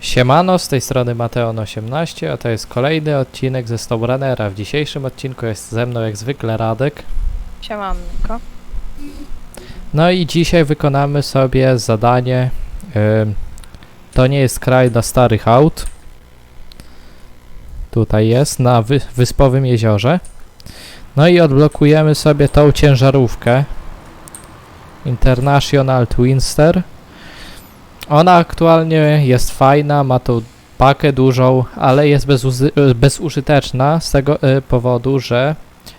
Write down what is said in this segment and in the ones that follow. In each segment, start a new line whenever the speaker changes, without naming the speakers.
Siemano, z tej strony Mateon18, a to jest kolejny odcinek ze Snowrunnera. W dzisiejszym odcinku jest ze mną jak zwykle Radek.
Siemanko.
No i dzisiaj wykonamy sobie zadanie. ym, to nie jest kraj dla starych aut. Tutaj jest, na wy wyspowym jeziorze. No i odblokujemy sobie tą ciężarówkę. International Twinster. Ona aktualnie jest fajna, ma tą pakę dużą, ale jest bezuzy- bezużyteczna z tego y, powodu, że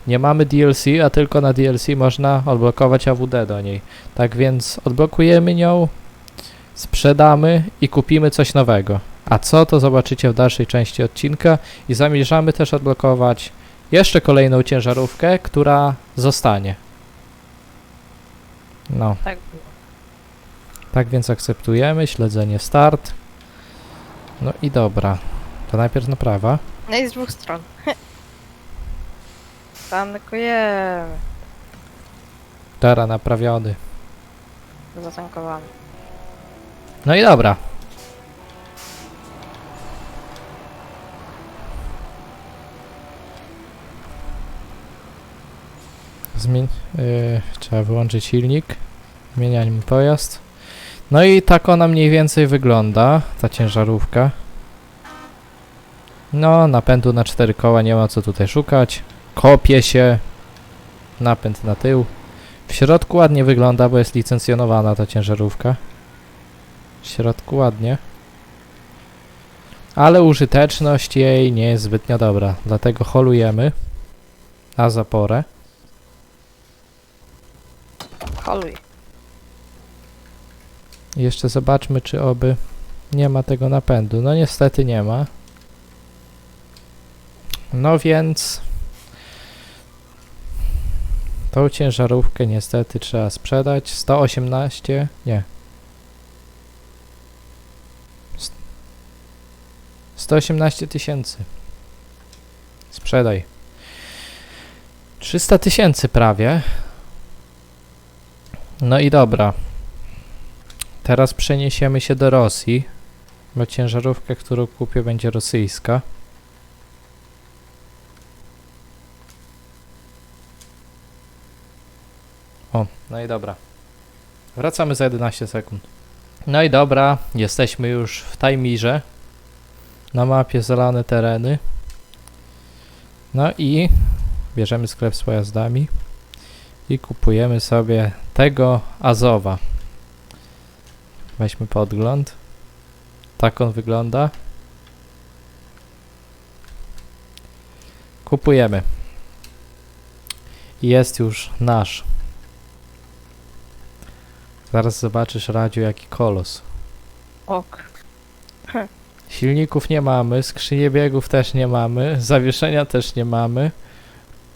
nie mamy DLC, a tylko na DLC można odblokować AWD do niej. Tak więc odblokujemy nią, sprzedamy i kupimy coś nowego. A co to zobaczycie w dalszej części odcinka i zamierzamy też odblokować jeszcze kolejną ciężarówkę, która zostanie. No,
Tak było.
tak więc akceptujemy, śledzenie start. No i dobra, to najpierw naprawa.
No i z dwóch stron. Tankujemy.
Tera naprawiony.
Zatankowany.
No i dobra. Zmień, yy, trzeba wyłączyć silnik. Zmieniamy pojazd. No i tak ona mniej więcej wygląda, ta ciężarówka. No, napędu na cztery koła, nie ma co tutaj szukać. Kopie się. Napęd na tył. W środku ładnie wygląda, bo jest licencjonowana ta ciężarówka. W środku ładnie. Ale użyteczność jej nie jest zbytnio dobra, dlatego holujemy na zaporę.
Holuj.
Jeszcze zobaczmy, czy oby nie ma tego napędu. No niestety nie ma. No więc tą ciężarówkę niestety trzeba sprzedać. 118, nie. St- 118 tysięcy. Sprzedaj. 300 tysięcy prawie. No i dobra. Teraz przeniesiemy się do Rosji, bo ciężarówka, którą kupię, będzie rosyjska. O, no i dobra. Wracamy za 11 sekund. No i dobra, jesteśmy już w Tajmirze. Na mapie zalane tereny. No i bierzemy sklep z pojazdami i kupujemy sobie tego Azowa. Weźmy podgląd. Tak on wygląda. Kupujemy. Jest już nasz. Zaraz zobaczysz, Radziu, jaki kolos.
Ok.
Silników nie mamy, skrzynie biegów też nie mamy, zawieszenia też nie mamy.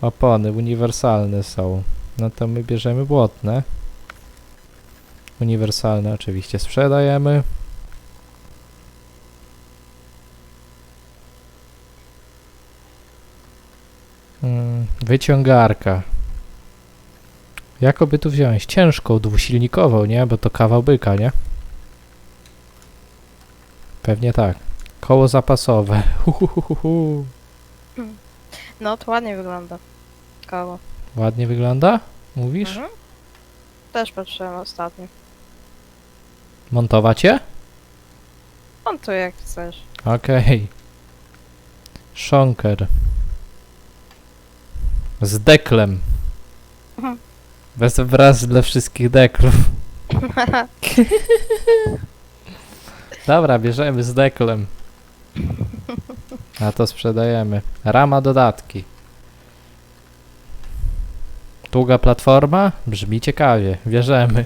Opony uniwersalne są. No to my bierzemy błotne. Uniwersalne oczywiście sprzedajemy. Mm, wyciągarka. Jakoby tu wziąć? Ciężką, dwusilnikową, nie? Bo to kawał byka, nie? Pewnie tak. Koło zapasowe. Huhuhuhu.
No to ładnie wygląda. Koło.
Ładnie wygląda? Mówisz?
Mhm. Też patrzyłem ostatnio.
Montować je?
On tu jak chcesz.
Okej. Szonker. Z deklem.
Mhm.
Bez wraz dla wszystkich deklów. Dobra, bierzemy z deklem. A to sprzedajemy. Rama dodatki. Długa platforma? Brzmi ciekawie. Bierzemy.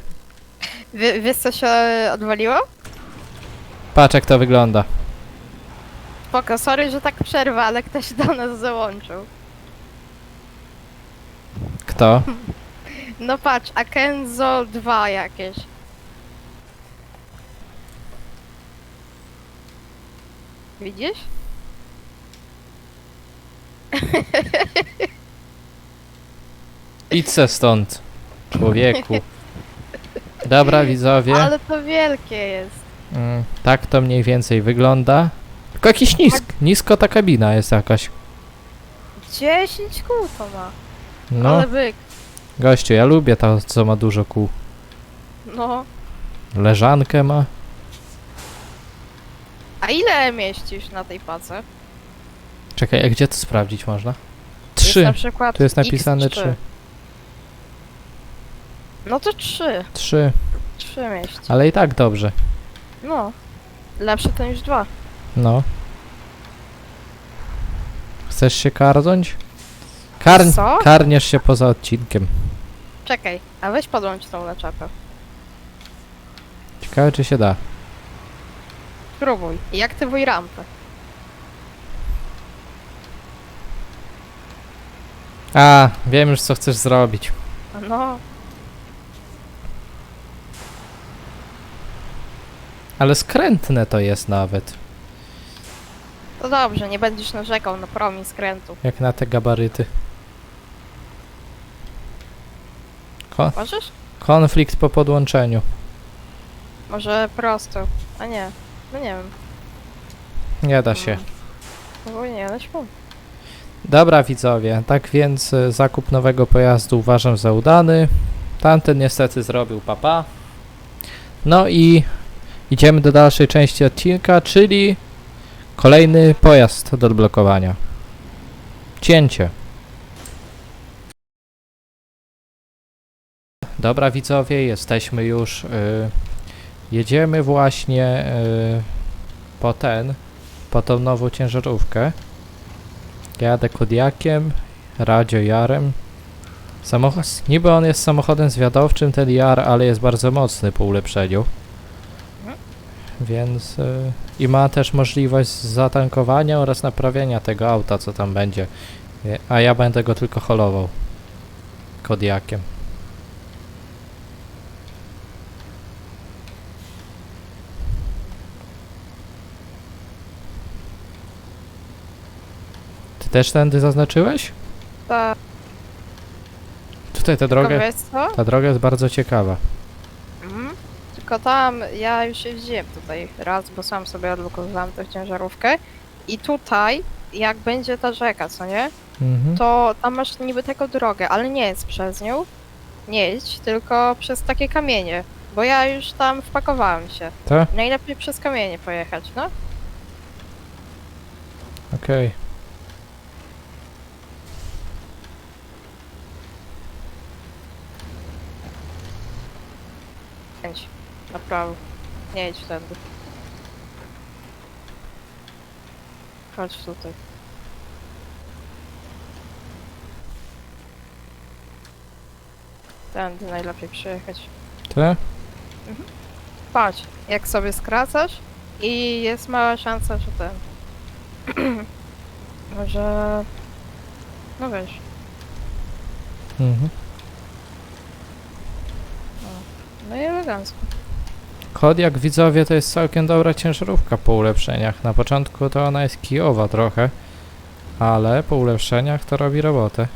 Wie, wiesz co się odwaliło?
Patrz jak to wygląda.
Spoko, sorry, że tak przerwa, ale ktoś do nas załączył.
Kto?
No patrz, Akenzo 2 jakieś. Widzisz?
Idź se stąd, człowieku. Dobra, widzowie.
Ale to wielkie jest.
Mm, tak to mniej więcej wygląda. Tylko jakiś nisk, nisko ta kabina jest jakaś.
10 kół to ma.
No,
Ale byk.
gościu, ja lubię to, co ma dużo kół.
No.
Leżankę ma.
A ile mieścisz na tej pace?
Czekaj, a gdzie to sprawdzić można?
Jest
Trzy.
na przykład
Tu jest napisane
X3.
trzy.
No to 3.
Trzy.
3 mieści.
Ale i tak dobrze.
No. Lepsze to niż 2.
No. Chcesz się karnąć? Karn
Co?
karniesz się poza odcinkiem.
Czekaj, a weź podłącz tą naczepę.
Ciekawe, czy się da.
Spróbuj. I aktywuj rampę.
A, wiem już, co chcesz zrobić.
No.
Ale skrętne to jest nawet.
To dobrze, nie będziesz narzekał na promień skrętu.
Jak na te gabaryty. Ko
Możesz?
konflikt po podłączeniu.
Może prosto. A nie. No nie wiem.
Nie da się.
No bo nie, ale śmiem.
Dobra widzowie, tak więc e, zakup nowego pojazdu uważam za udany. Tamten niestety zrobił papa. No i idziemy do dalszej części odcinka, czyli kolejny pojazd do odblokowania. Cięcie. Dobra widzowie, jesteśmy już. y, jedziemy właśnie y, po ten, po tą nową ciężarówkę. Jadę Kodiakiem, Radio Jarem. Niby on jest samochodem zwiadowczym, ten Jar, ale jest bardzo mocny po ulepszeniu. Więc y, i ma też możliwość zatankowania oraz naprawienia tego auta, co tam będzie. Y, A ja będę go tylko holował. Kodiakiem. Ty też tędy zaznaczyłeś?
Tak,
Tutaj
wiesz co?
ta droga jest bardzo ciekawa.
Tylko tam ja już się wziąłem tutaj raz, bo sam sobie odblokowałem tę ciężarówkę. I tutaj, jak będzie ta rzeka, co nie?
Mhm.
To tam masz niby taką drogę, ale nie jest przez nią. Nie jedź, tylko przez takie kamienie. Bo ja już tam wpakowałem się.
Tak?
Najlepiej przez kamienie pojechać, no?
Okej.
Kręć. Na prawo. Nie jedź wtedy. Chodź tutaj. Tędy najlepiej przejechać.
Ty?
Patrz, jak sobie skracasz i jest mała szansa, że ten... Może... No wiesz.
Mhm.
No i elegancko.
Kodiak widzowie to jest całkiem dobra ciężarówka po ulepszeniach. Na początku to ona jest kijowa trochę, ale po ulepszeniach to robi robotę.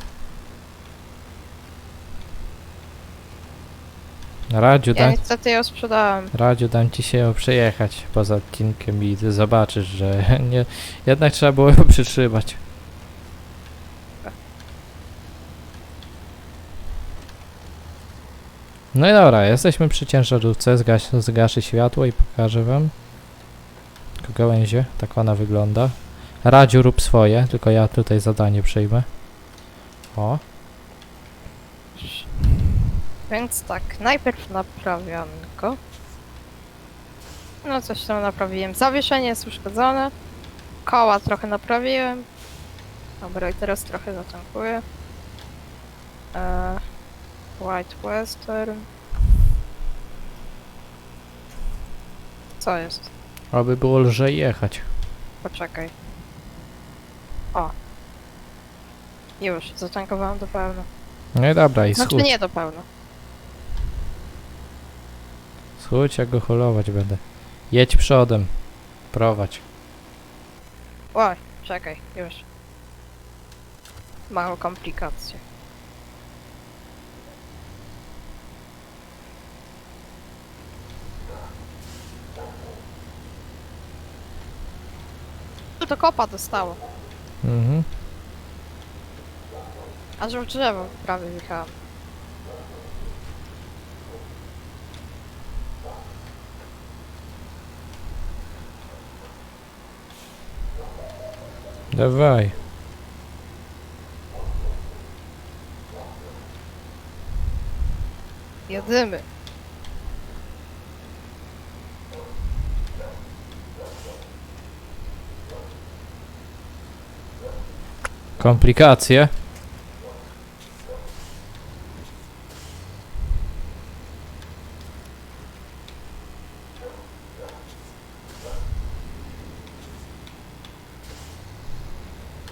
Radziu,
Ja
dam,
niestety ją sprzedałem.
Radziu, dam ci się ją przejechać poza odcinkiem i ty zobaczysz, że nie, jednak trzeba było ją przytrzymać. No i dobra, jesteśmy przy ciężarówce, zgaś, zgaszę światło i pokażę wam gałęzie, tak ona wygląda. Radziu rób swoje, tylko ja tutaj zadanie przejmę. O,
Więc tak, najpierw naprawianko. No coś tam naprawiłem. Zawieszenie jest uszkodzone. Koła trochę naprawiłem. Dobra, i teraz trochę zatankuję. Eee, White Western. Co jest?
aby było lżej jechać.
Poczekaj. O. Już, zatankowałam do pełna.
No i dobra, i
Znaczy nie do pełna.
Schódź, jak go holować będę. Jedź przodem. Prowadź.
Oj, czekaj, już. Małe komplikacje. Kopa dostało.
Mhm.
Aż w drzewo prawie wjechałam.
Dawaj.
Jedymy.
Komplikacje.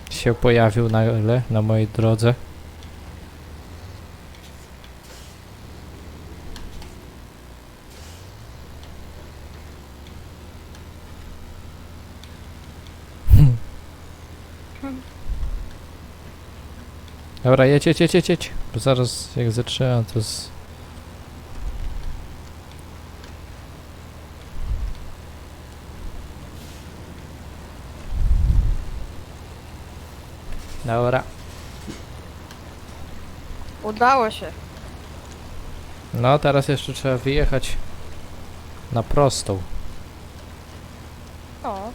Się pojawił nagle na mojej drodze. Dobra, jedź, jedź, jedź, jedź, jedź. Bo zaraz jak zatrzymam to z... Dobra.
Udało się.
No, teraz jeszcze trzeba wyjechać na prostą.
O.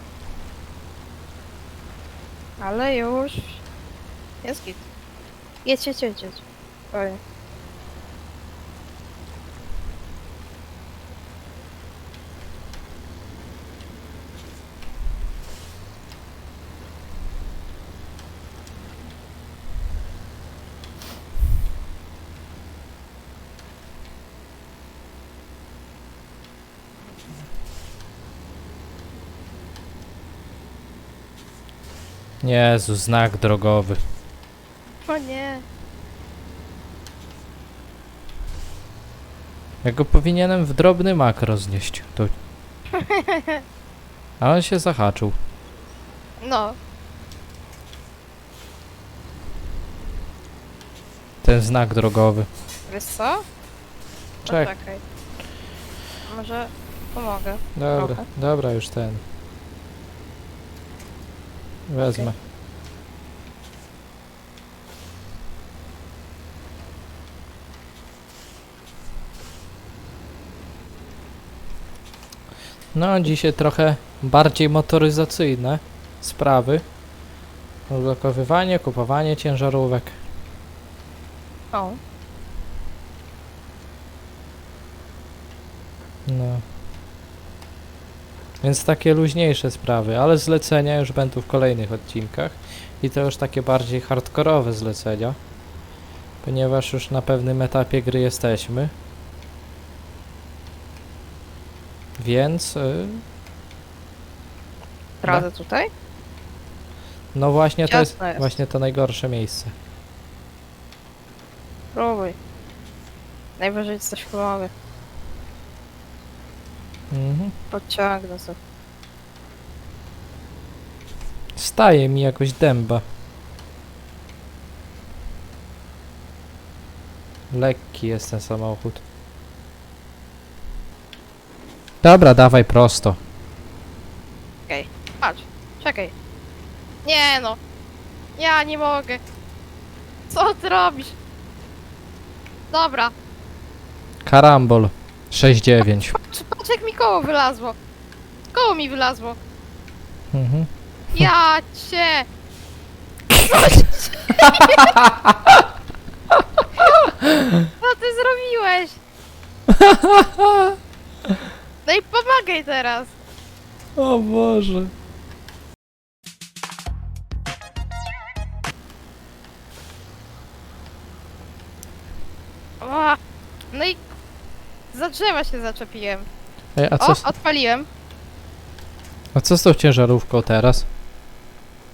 Ale już. Jest git. Jedź, jedź, jedź. jedź. Oj.
Jezu, znak drogowy.
O nie.
Ja go powinienem w drobny mak roznieść. To... A on się zahaczył.
No.
Ten znak drogowy.
Wiesz co?
Czek.
Poczekaj. Może pomogę.
Dobra,
Trochę.
dobra, już ten. Wezmę. No, dzisiaj trochę bardziej motoryzacyjne sprawy. Odblokowywanie, kupowanie ciężarówek.
O.
No. Więc takie luźniejsze sprawy, ale zlecenia już będą w kolejnych odcinkach. I to już takie bardziej hardkorowe zlecenia. Ponieważ już na pewnym etapie gry jesteśmy. Więc, y,
Radę tutaj?
no właśnie to jest,
jest.
właśnie to najgorsze miejsce.
Próbuj. Najwyżej coś pomogę.
Mhm.
Podciągnę sobie.
Staje mi jakoś dęba. Lekki jest ten samochód. Dobra, dawaj prosto.
Patrz, czekaj. Nie no. Ja nie mogę. Co ty robisz? Dobra.
Karambol 6-9.
Patrz, patrz jak mi koło wylazło. Koło mi wylazło.
Mhm.
Ja cię. Co się Co ty zrobiłeś? No i pomagaj teraz.
O Boże.
O, no i za drzewa się zaczepiłem.
Ej, a
O,
co, z-
odpaliłem.
a co z tą ciężarówką teraz?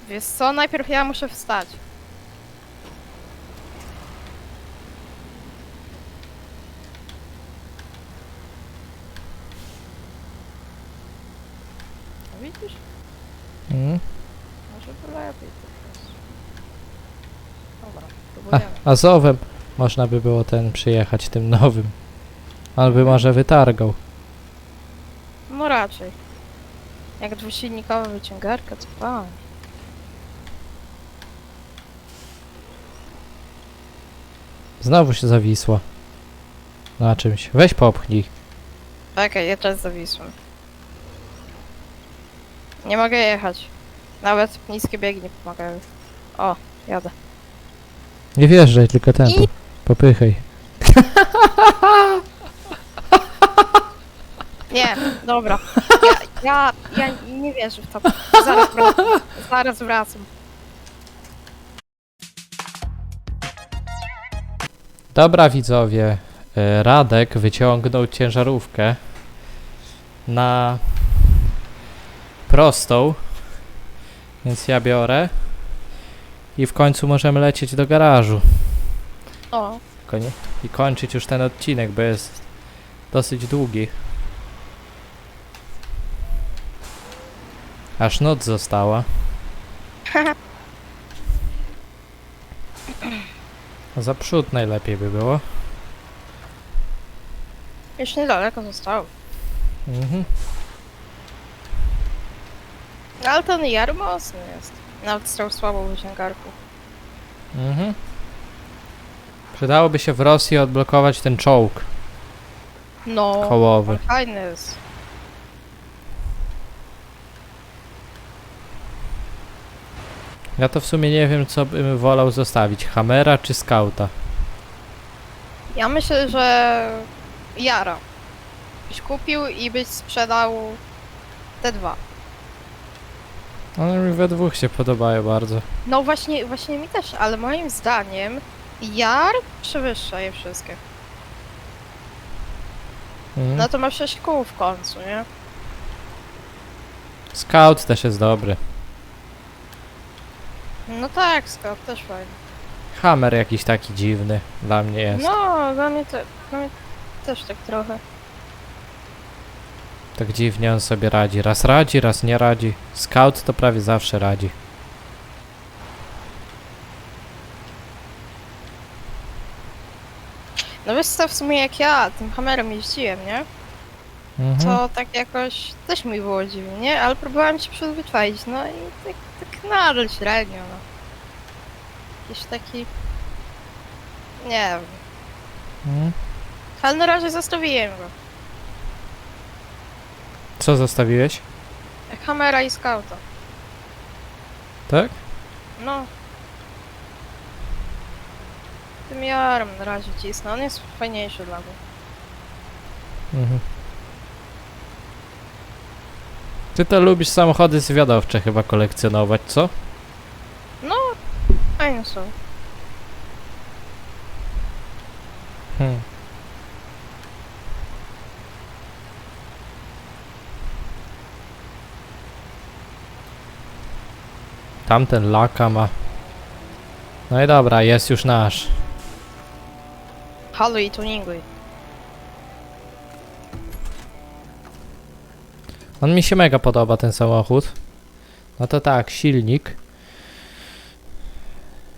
Wiesz co, najpierw ja muszę wstać. No Widzisz?
Mhm.
Może by lepiej po prostu. Dobra,
A,
próbujemy.
Azowem można by było ten przyjechać, tym nowym. On by może wytargał.
No raczej. Jak dwusilnikowa wyciągarka, to fajnie.
Znowu się zawisła. Na czymś. Weź popchnij.
Czekaj, ja teraz zawisłem. Nie mogę jechać. Nawet niskie biegi nie pomagają. O, jadę.
Nie wjeżdżaj, tylko ten.
I-
Popychaj.
Nie, dobra. Ja, ja, ja nie wierzę w to. Zaraz wracam. Zaraz wracam.
Dobra widzowie, e, Radek wyciągnął ciężarówkę na prostą, więc ja biorę i w końcu możemy lecieć do garażu
O,
Konie- i kończyć już ten odcinek, bo jest dosyć długi. Aż noc została. Za przód najlepiej by było.
już niedaleko zostało.
Mhm.
Ale ten jar mocny jest. Nawet z tą słabą wyciągarką.
Mhm. Przydałoby się w Rosji odblokować ten czołg
No,
kołowy.
fajny jest.
Ja to w sumie nie wiem, co bym wolał zostawić. Hammera czy Scouta?
Ja myślę, że Jara byś kupił i byś sprzedał te dwa.
One mi we dwóch się podobają bardzo.
No właśnie, właśnie mi też, ale moim zdaniem Jar przewyższa je wszystkie.
Mhm.
No to ma 6 kół w końcu, nie?
Scout też jest dobry.
No tak, Scott też fajny.
Hammer jakiś taki dziwny dla mnie jest.
No, dla mnie, te, dla mnie też tak trochę.
Tak dziwnie on sobie radzi. Raz radzi, raz nie radzi. Scout to prawie zawsze radzi.
No wiesz co, w sumie jak ja tym Hammerem jeździłem, nie?
Mhm.
To tak jakoś też mi było dziwnie, nie? Ale próbowałem się przyzwyczaić, no i tak, tak nadal średnio, no. Jakiś taki... Nie wiem.
Mhm.
Ale na razie zostawiłem go.
Co zostawiłeś?
Hammera i Scouta.
Tak?
No. Tym jarem na razie cisnę, on jest fajniejszy dla mnie.
Mhm. Ty to lubisz samochody zwiadowcze chyba kolekcjonować, co?
No, fajne są.
Hmm. Tamten laka ma. No i dobra, jest już nasz.
Haluj i tuninguj.
On mi się mega podoba ten samochód. No to tak, silnik.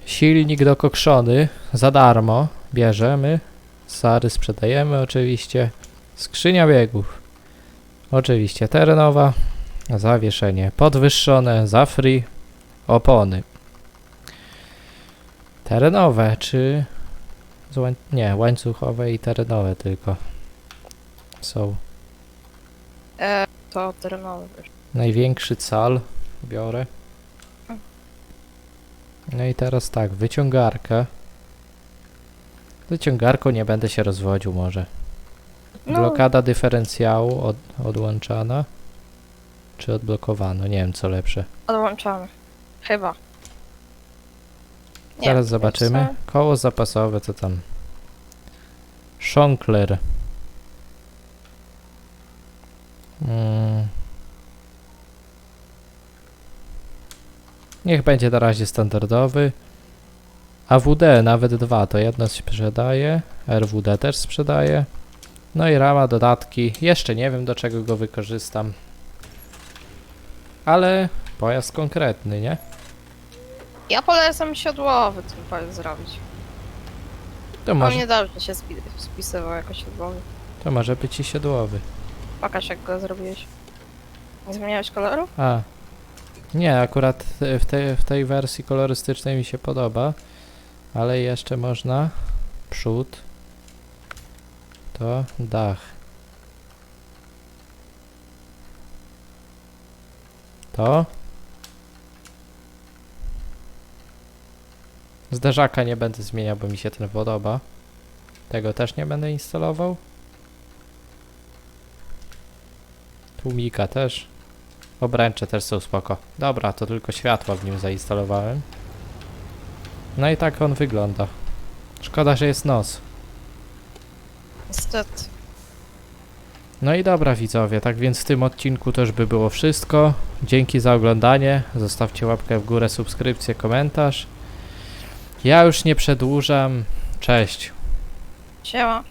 Silnik dokokszony za darmo bierzemy. Sary sprzedajemy oczywiście. Skrzynia biegów. Oczywiście terenowa. Zawieszenie podwyższone za free. Opony. Terenowe czy... Nie, łańcuchowe i terenowe tylko. Są.
E, to terenowy. wiesz.
Największy cal biorę. No i teraz tak, wyciągarkę. Wyciągarką nie będę się rozwodził może.
No,
Blokada dyferencjału od, odłączana. Czy odblokowano? Nie wiem co lepsze.
odłączamy. Chyba. Nie,
Zaraz zobaczymy. Koło zapasowe, co tam? Shonkler. Mm. Niech będzie na razie standardowy. AWD nawet dwa, to jedno sprzedaje. RWD też sprzedaje. No i rama, dodatki. Jeszcze nie wiem do czego go wykorzystam. Ale pojazd konkretny, nie?
Ja polecam siodłowy ten pojazd zrobić.
To
On
może,
niedawno się spi spisywał jako siodłowy.
to może być i siodłowy.
Pokaż jak go zrobiłeś. Nie zmieniałeś koloru?
A. Nie, akurat w tej, w tej wersji kolorystycznej mi się podoba. Ale jeszcze można przód. To dach. To. Zderzaka nie będę zmieniał, bo mi się ten podoba. Tego też nie będę instalował. Tłumika też. Obręcze też są spoko. Dobra, to tylko światła w nim zainstalowałem. No i tak on wygląda. Szkoda, że jest nos.
Niestety.
No i dobra widzowie, tak więc w tym odcinku już by było wszystko. Dzięki za oglądanie. Zostawcie łapkę w górę, subskrypcję, komentarz. Ja już nie przedłużam. Cześć.
Siema.